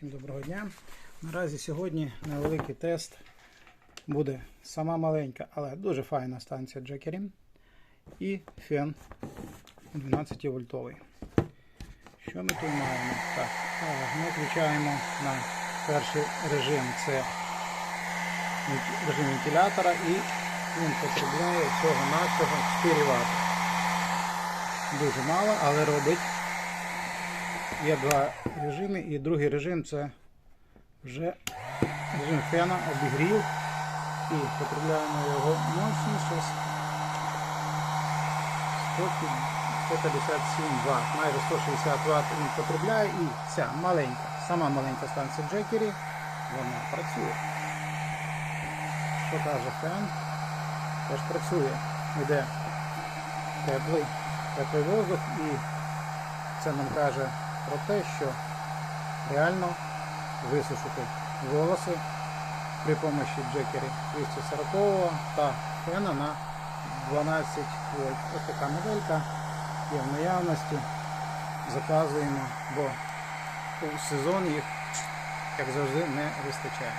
Всім доброго дня. Наразі сьогодні невеликий тест буде сама маленька, але дуже файна станція Джекері і фен 12 вольтовий. Що ми тут маємо? Так, ми включаємо на перший режим це режим вентилятора і він потребляє всього навсього 4 Вт. Дуже мало, але робить. Є два режими, і другий режим це вже режим фена обігрів і потребляємо його мощність щось 157 Вт, майже 160 Вт він потребляє і ця маленька, сама маленька станція Джекері, вона працює. Що каже фен? Теж працює. Йде теплий, теплий воздух і це нам каже про те, що реально висушити волоси при помощі джекері 240 та фена на 12 вольт. Ось така моделька є в наявності. Заказуємо, бо у сезон їх, як завжди, не вистачає.